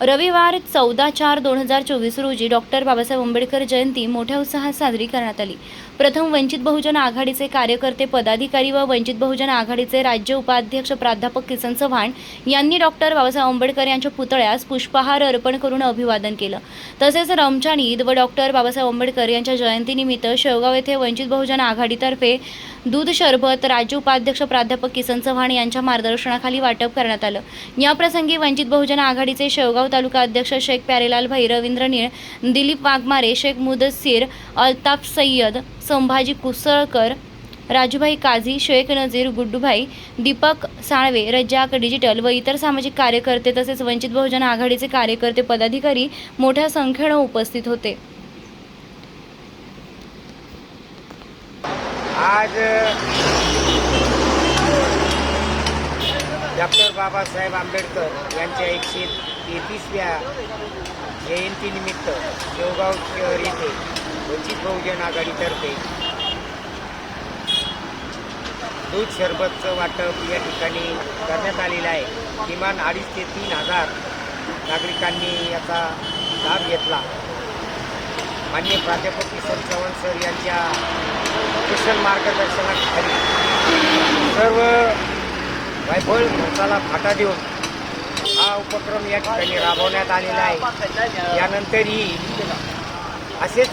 रविवार चौदा चार दोन हजार चोवीस रोजी डॉक्टर बाबासाहेब आंबेडकर जयंती मोठ्या उत्साहात साजरी करण्यात आली. प्रथम वंचित बहुजन आघाडीचे कार्यकर्ते पदाधिकारी व वंचित बहुजन आघाडीचे राज्य उपाध्यक्ष प्राध्यापक किसन चव्हाण यांनी डॉक्टर बाबासाहेब आंबेडकर यांच्या पुतळ्यास पुष्पहार अर्पण करून अभिवादन केलं. तसेच रमजान ईद व डॉक्टर बाबासाहेब आंबेडकर यांच्या जयंतीनिमित्त शेवगाव येथे वंचित बहुजन आघाडीतर्फे दूध शरबत राज्य उपाध्यक्ष प्राध्यापक किसन चव्हाण यांच्या मार्गदर्शनाखाली वाटप करण्यात आलं. याप्रसंगी वंचित बहुजन आघाडीचे शेवगाव तालुका अध्यक्ष शेख प्यारेलाल भाई रवींद्र निळ दिलीप वाघमारे शेख मुदस्सीर अल्ताफ सय्यद संभाजी कुसळकर राजूभाई काझी शेख नजीर गुड्डूभाई दीपक साळवे रज्जाक डिजिटल व इतर सामाजिक कार्यकर्ते तसेच वंचित बहुजन आघाडीचे कार्यकर्ते पदाधिकारी मोठ्या संख्येनं उपस्थित होते. आज डॉक्टर बाबासाहेब आंबेडकर यांच्या एकशे तेहतीसव्या जयंतीनिमित्त शेवगाव शहर येथे वंचित बहुजन आघाडीतर्फे दूध शरबतचं वाटप या ठिकाणी करण्यात आलेलं आहे. किमान अडीच ते तीन हजार नागरिकांनी याचा लाभ घेतला. मान्य प्राध्यापक किसन चव्हाण सर यांच्या कुशल मार्गदर्शनाखाली सर्व वैभव खर्चाला फाटा देऊन हा उपक्रम या ठिकाणी राबवण्यात आलेला आहे. यानंतरही असेच